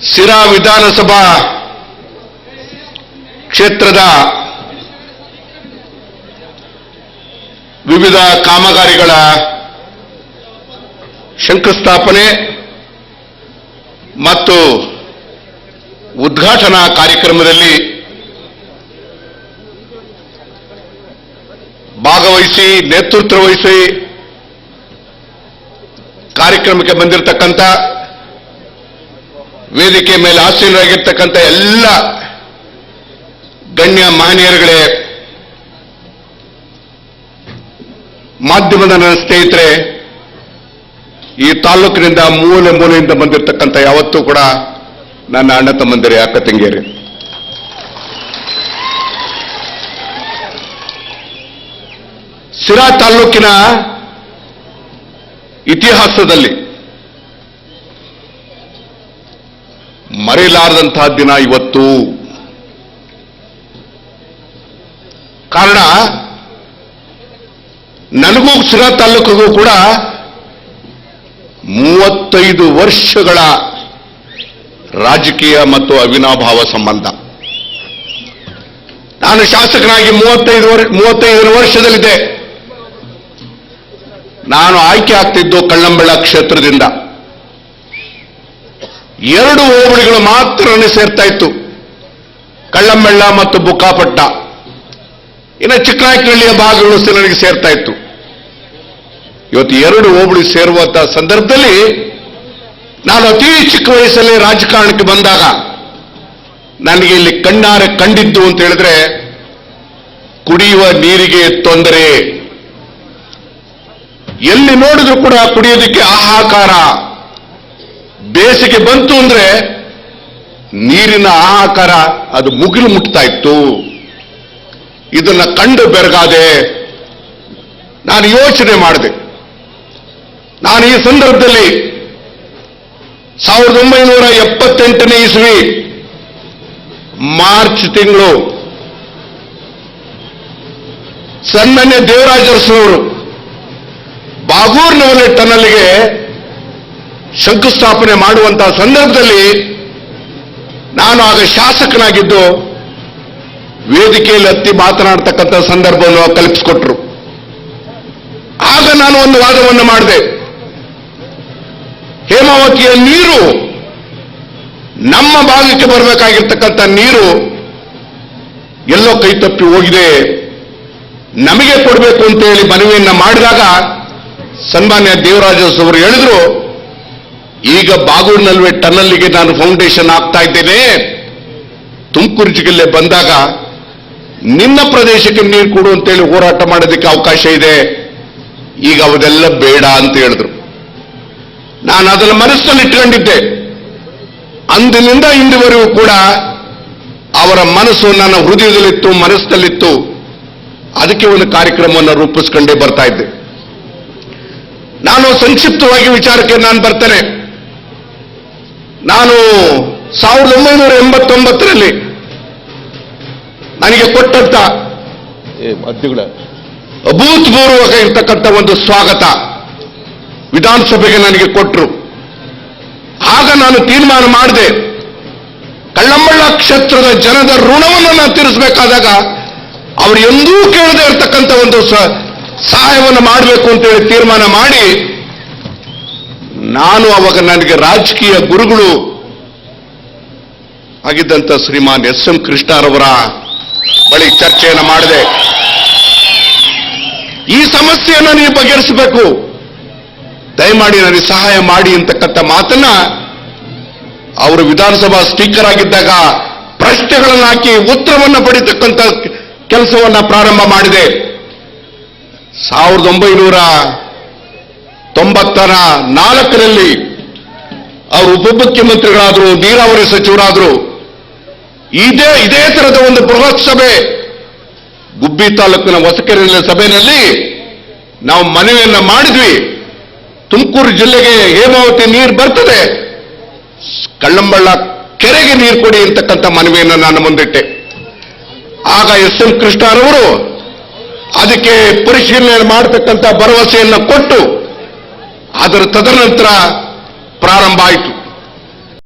ಸಿರಾ ವಿಧಾನಸಭಾ ಕ್ಷೇತ್ರದ ವಿವಿಧ ಕಾಮಗಾರಿಗಳ ಶಂಕುಸ್ಥಾಪನೆ ಮತ್ತು ಉದ್ಘಾಟನಾ ಕಾರ್ಯಕ್ರಮದಲ್ಲಿ ಭಾಗವಹಿಸಿ ನೇತೃತ್ವ ವಹಿಸಿ ಕಾರ್ಯಕ್ರಮಕ್ಕೆ ಬಂದಿರತಕ್ಕಂಥ ವೇದಿಕೆ ಮೇಲೆ ಆಸೀನರಾಗಿರ್ತಕ್ಕಂಥ ಎಲ್ಲ ಗಣ್ಯ ಮಾನ್ಯರುಗಳೇ, ಮಾಧ್ಯಮದ ನನ್ನ ಸ್ನೇಹಿತರೆ, ಈ ತಾಲೂಕಿನಿಂದ ಮೂಲೆ ಮೂಲೆಯಿಂದ ಬಂದಿರತಕ್ಕಂಥ ಯಾವತ್ತೂ ಕೂಡ ನನ್ನ ಅಣ್ಣ ತಮ್ಮಂದಿರಿ, ಅಕ್ಕ ತಂಗಿಯರೇ. ಸಿರಾ ತಾಲೂಕಿನ ಇತಿಹಾಸದಲ್ಲಿ ಮರೆಯಲಾರದಂತಹ ದಿನ ಇವತ್ತು. ಕಾರಣ, ನನಗೂ ಸಿರಾ ತಾಲೂಕಿಗೂ ಕೂಡ ಮೂವತ್ತೈದು ವರ್ಷಗಳ ರಾಜಕೀಯ ಮತ್ತು ಅವಿನಾಭಾವ ಸಂಬಂಧ. ನಾನು ಶಾಸಕನಾಗಿ ಮೂವತ್ತೈದು ವರ್ಷ ಮೂವತ್ತೈದನೇ ವರ್ಷದಲ್ಲಿದೆ ನಾನು ಆಯ್ಕೆ ಆಗ್ತಿದ್ದು ಕಳ್ಳಂಬೆಳ ಕ್ಷೇತ್ರದಿಂದ. ಎರಡು ಹೋಬಳಿಗಳು ಮಾತ್ರ ಸೇರ್ತಾ ಇತ್ತು. ಕಳ್ಳಂಬೆಳ್ಳ ಮತ್ತು ಬುಕ್ಕಾಪಟ್ಟ. ಇನ್ನು ಚಿಕ್ಕನಾಯಕನಹಳ್ಳಿಯ ಭಾಗಗಳು ನನಗೆ ಸೇರ್ತಾ ಇತ್ತು. ಇವತ್ತು ಎರಡು ಹೋಬಳಿ ಸೇರುವಂತಹ ಸಂದರ್ಭದಲ್ಲಿ ನಾನು ಅತಿ ಚಿಕ್ಕ ವಯಸ್ಸಲ್ಲಿ ರಾಜಕಾರಣಕ್ಕೆ ಬಂದಾಗ ನನಗೆ ಇಲ್ಲಿ ಕಣ್ಣಾರೆ ಕಂಡಿದ್ದು ಅಂತ ಹೇಳಿದ್ರೆ ಕುಡಿಯುವ ನೀರಿಗೆ ತೊಂದರೆ. ಎಲ್ಲಿ ನೋಡಿದ್ರು ಕೂಡ ಕುಡಿಯೋದಕ್ಕೆ ಹಾಹಾಕಾರ ಬೇಸಿಗೆ ಬಂತು ಅಂದ್ರೆ ನೀರಿನ ಆಕಾರ ಅದು ಮುಗಿಲು ಮುಟ್ತಾ ಇತ್ತು. ಇದನ್ನ ಕಂಡು ಬೆರಗಾದೆ ನಾನು ಯೋಚನೆ ಮಾಡಿದೆ. ನಾನು ಈ ಸಂದರ್ಭದಲ್ಲಿ ಸಾವಿರದ ಒಂಬೈನೂರ ಎಪ್ಪತ್ತೆಂಟನೇ ಇಸ್ವಿ ಮಾರ್ಚ್ ತಿಂಗಳು ಸಣ್ಣನೆ ದೇವರಾಜರಸನವರು ಬಾಗೂರ್ನವಲೆ ಟನಲ್ಗೆ ಶಂಕುಸ್ಥಾಪನೆ ಮಾಡುವಂತಹ ಸಂದರ್ಭದಲ್ಲಿ ನಾನು ಆಗ ಶಾಸಕನಾಗಿದ್ದು ವೇದಿಕೆಯಲ್ಲಿ ಹತ್ತಿ ಮಾತನಾಡ್ತಕ್ಕಂಥ ಸಂದರ್ಭವನ್ನು ಕಲ್ಪಿಸಿಕೊಟ್ರು. ಆಗ ನಾನು ಒಂದು ವಾದವನ್ನು ಮಾಡಿದೆ. ಹೇಮಾವತಿಯ ನೀರು ನಮ್ಮ ಭಾಗಕ್ಕೆ ಬರಬೇಕಾಗಿರ್ತಕ್ಕಂಥ ನೀರು ಎಲ್ಲೋ ಕೈ ತಪ್ಪಿ ಹೋಗಿದೆ. ನಮಗೆ ಕೊಡಬೇಕು ಅಂತ ಹೇಳಿ ಮನವಿಯನ್ನ ಮಾಡಿದಾಗ ಸನ್ಮಾನ್ಯ ದೇವರಾಜಸ್ ಅವರು ಹೇಳಿದ್ರು ಈಗ ಬಾಗೂರು ನಲ್ವೆ ಟನ್ನಲ್ಲಿಗೆ ನಾನು ಫೌಂಡೇಶನ್ ಆಗ್ತಾ ಇದ್ದೇನೆ. ತುಮಕೂರು ಜಿಲ್ಲೆ ಬಂದಾಗ ನಿನ್ನ ಪ್ರದೇಶಕ್ಕೆ ನೀರು ಕೊಡು ಅಂತೇಳಿ ಹೋರಾಟ ಮಾಡೋದಕ್ಕೆ ಅವಕಾಶ ಇದೆ. ಈಗ ಅವದೆಲ್ಲ ಬೇಡ ಅಂತ ಹೇಳಿದ್ರು. ನಾನು ಅದನ್ನು ಮನಸ್ಸಲ್ಲಿ ಇಟ್ಕೊಂಡಿದ್ದೆ. ಅಂದಿನಿಂದ ಇಂದುವರೆಗೂ ಕೂಡ ಅವರ ಮನಸ್ಸು ನನ್ನ ಹೃದಯದಲ್ಲಿತ್ತು ಮನಸ್ಸಿನಲ್ಲಿತ್ತು ಅದಕ್ಕೆ ಒಂದು ಕಾರ್ಯಕ್ರಮವನ್ನು ರೂಪಿಸ್ಕೊಂಡೇ ಬರ್ತಾ ಇದ್ದೆ. ನಾನು ಸಂಕ್ಷಿಪ್ತವಾಗಿ ವಿಚಾರಕ್ಕೆ ನಾನು ಬರ್ತೇನೆ. ಸಾವಿರದ ಒಂಬೈನೂರ ಎಂಬತ್ತೊಂಬತ್ತರಲ್ಲಿ ನನಗೆ ಕೊಟ್ಟಂತ ಅಭೂತಪೂರ್ವಕ ಇರ್ತಕ್ಕಂಥ ಒಂದು ಸ್ವಾಗತ ವಿಧಾನಸಭೆಗೆ ನನಗೆ ಕೊಟ್ಟರು ಆಗ ನಾನು ತೀರ್ಮಾನ ಮಾಡಿದೆ. ಕಳ್ಳಂಬಳ್ಳ ಕ್ಷೇತ್ರದ ಜನದ ಋಣವನ್ನು ನಾನು ತೀರಿಸಬೇಕಾದಾಗ ಅವರು ಎಂದೂ ಕೇಳದೆ ಇರತಕ್ಕಂಥ ಒಂದು ಸಹಾಯವನ್ನು ಮಾಡಬೇಕು ಅಂತೇಳಿ ತೀರ್ಮಾನ ಮಾಡಿ ನಾನು ಅವಾಗ ನನಗೆ ರಾಜಕೀಯ ಗುರುಗಳು ಆಗಿದ್ದಂಥ ಶ್ರೀಮಾನ್ ಎಸ್ ಎಂ ಕೃಷ್ಣರವರ ಬಳಿ ಚರ್ಚೆಯನ್ನು ಮಾಡಿದೆ. ಈ ಸಮಸ್ಯೆಯನ್ನು ನೀವು ಬಗೆಹರಿಸಬೇಕು. ದಯಮಾಡಿ ನನಗೆ ಸಹಾಯ ಮಾಡಿ ಅಂತಕ್ಕಂಥ ಮಾತನ್ನ ಅವರು ವಿಧಾನಸಭಾ ಸ್ಪೀಕರ್ ಆಗಿದ್ದಾಗ ಪ್ರಶ್ನೆಗಳನ್ನು ಹಾಕಿ ಉತ್ತರವನ್ನು ಪಡಿತಕ್ಕಂಥ ಕೆಲಸವನ್ನ ಪ್ರಾರಂಭ ಮಾಡಿದೆ. ಸಾವಿರದ ಒಂಬೈನೂರ ತೊಂಬತ್ತರ ನಾಲ್ಕರಲ್ಲಿ ಅವರು ಉಪಮುಖ್ಯಮಂತ್ರಿಗಳಾದರು, ನೀರಾವರಿ ಸಚಿವರಾದರು ಇದೇ ಇದೇ ತರದ ಒಂದು ಬೃಹತ್ ಸಭೆ. ಗುಬ್ಬಿ ತಾಲೂಕಿನ ಹೊಸಕೆರೆಯ ಸಭೆಯಲ್ಲಿ ನಾವು ಮನವಿಯನ್ನ ಮಾಡಿದ್ವಿ. ತುಮಕೂರು ಜಿಲ್ಲೆಗೆ ಹೇಮಾವತಿ ನೀರು ಬರ್ತದೆ. ಕಳ್ಳಂಬಳ್ಳ ಕೆರೆಗೆ ನೀರು ಕೊಡಿ ಅಂತಕ್ಕಂಥ ಮನವಿಯನ್ನು ನಾನು ಮುಂದಿಟ್ಟೆ. ಆಗ ಎಸ್ ಎಂ ಕೃಷ್ಣರವರು ಅದಕ್ಕೆ ಪರಿಶೀಲನೆ ಮಾಡತಕ್ಕಂಥ ಭರವಸೆಯನ್ನು ಕೊಟ್ಟು ಅದರ ತದನಂತರ ಪ್ರಾರಂಭ ಆಯಿತು.